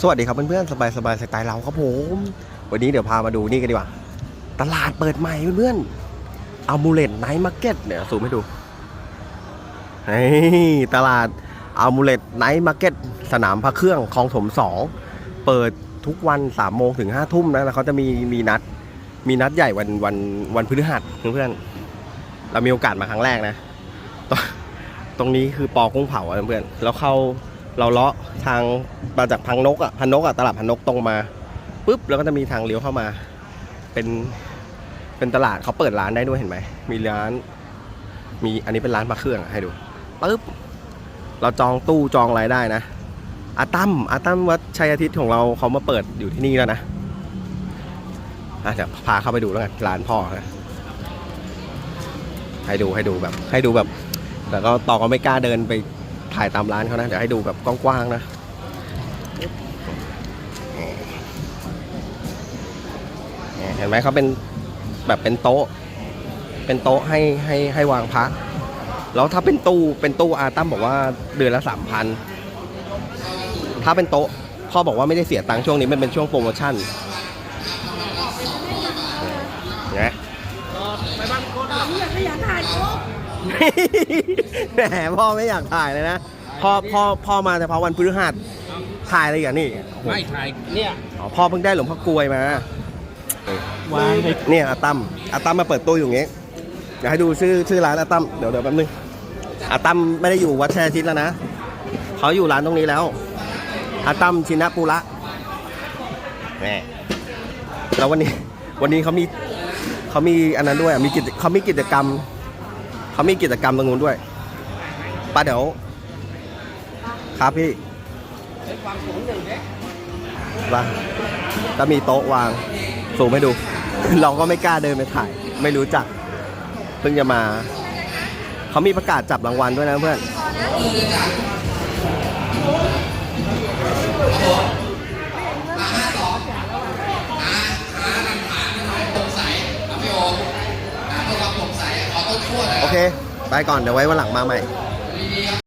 สวัสดีครับเพื่อนๆสบายสบายๆสไตล์เราครับผม วันนี้เดี๋ยวพามาดูนี่กันดีกว่า ตลาดเปิดใหม่เพื่อนๆอามูเลตไนท์มาร์เก็ตเนี่ยสูมให้ดูเฮ้ตลาดอามูเลตไนท์มาร์เก็ตสนามพระเครื่องคลองถมสองเปิดทุกวัน3ามโมงถึง5้าทุ่มนะแล้วเขาจะมีมีนัดมีนัดใหญ่วันวันวันพฤหัสเพื่อนๆเรามีโอกาสมาครั้งแรกนะ ตรงนี้คือปอกุ้งเผาเพื่อนๆแล้วเข้า เราเลาะทางมาจากพังนกอะพันนกอะตลาดพันนกตรงมาปุ๊บแล้วก็จะมีทางเลี้ยวเข้ามา เป็นเป็นตลาดเขาเปิดร้านได้ด้วยเห็นไหมมีร้าน มีอันนี้เป็นร้านพระเครื่องอะให้ดูปุ๊บเราจองตู้จองอะไรได้นะอาตั้มอาตั้มวัดชัยอาทิตย์ของเราเขามาเปิดอยู่ที่นี่แล้วนะอะเดี๋ยวพาเข้าไปดูแล้วกันร้านพ่อนะให้ดูให้ดูแบบ ให้ดูแบบ แต่ก็ต่อก็ไม่กล้าเดินไป ถ่ายตามร้านเขานะ เดี๋ยวให้ดูแบบกว้างๆนะเห็นไหมเขาเป็นแบบเป็นโต๊ะ เป็นโต๊ะให้ให้ให้วางพระแล้วถ้าเป็นตู้เป็นตู้อาตั้มบอกว่าเดือนละสามพันถ้าเป็นโต๊ะพ่อบอกว่าไม่ได้เสียตังค์ช่วงนี้มันเป็นช่วงโปรโมชั่นเห็นไหมอยากขยันถ่ายรูป แหมพ่อไม่อยากถ่ายเลยนะพ่อพ่อพ่อมาเฉพาะวันพฤหัสถ่ายอะไรอย่างนี้โอ้โหไม่ถ่ายเนี่ยอ๋อพ่อเพิ่งได้หลวงพ่อกลวยมาวางในเนี่ยอาตั้มอาตั้มมาเปิดตู้อยู่อย่างงี้อยากให้ดูชื่อชื่อร้านอาตั้มเดี๋ยวเดี๋ยวแป๊บนึงอาตั้มไม่ได้อยู่วัดแชร์ทิศแล้วนะเขาอยู่ร้านตรงนี้แล้วอาตั้มชินะปุระแหมแล้ววันนี้วันนี้เขามีเขามีอันนั้นด้วยอะมีกิจเขามีกิจกรรม เขามีกิจกรรมตรงนู้นด้วยป้าเดี๋ยว ครับพี่มาจะมีโต๊ะวางสูงให้ดู เราก็ไม่กล้าเดินไปถ่าย ไม่รู้จัก เพิ่งจะมา เขามีประกาศจับรางวัลด้วยนะเพื่อน ไปก่อนเดี๋ยวไว้วันหลังมาใหม่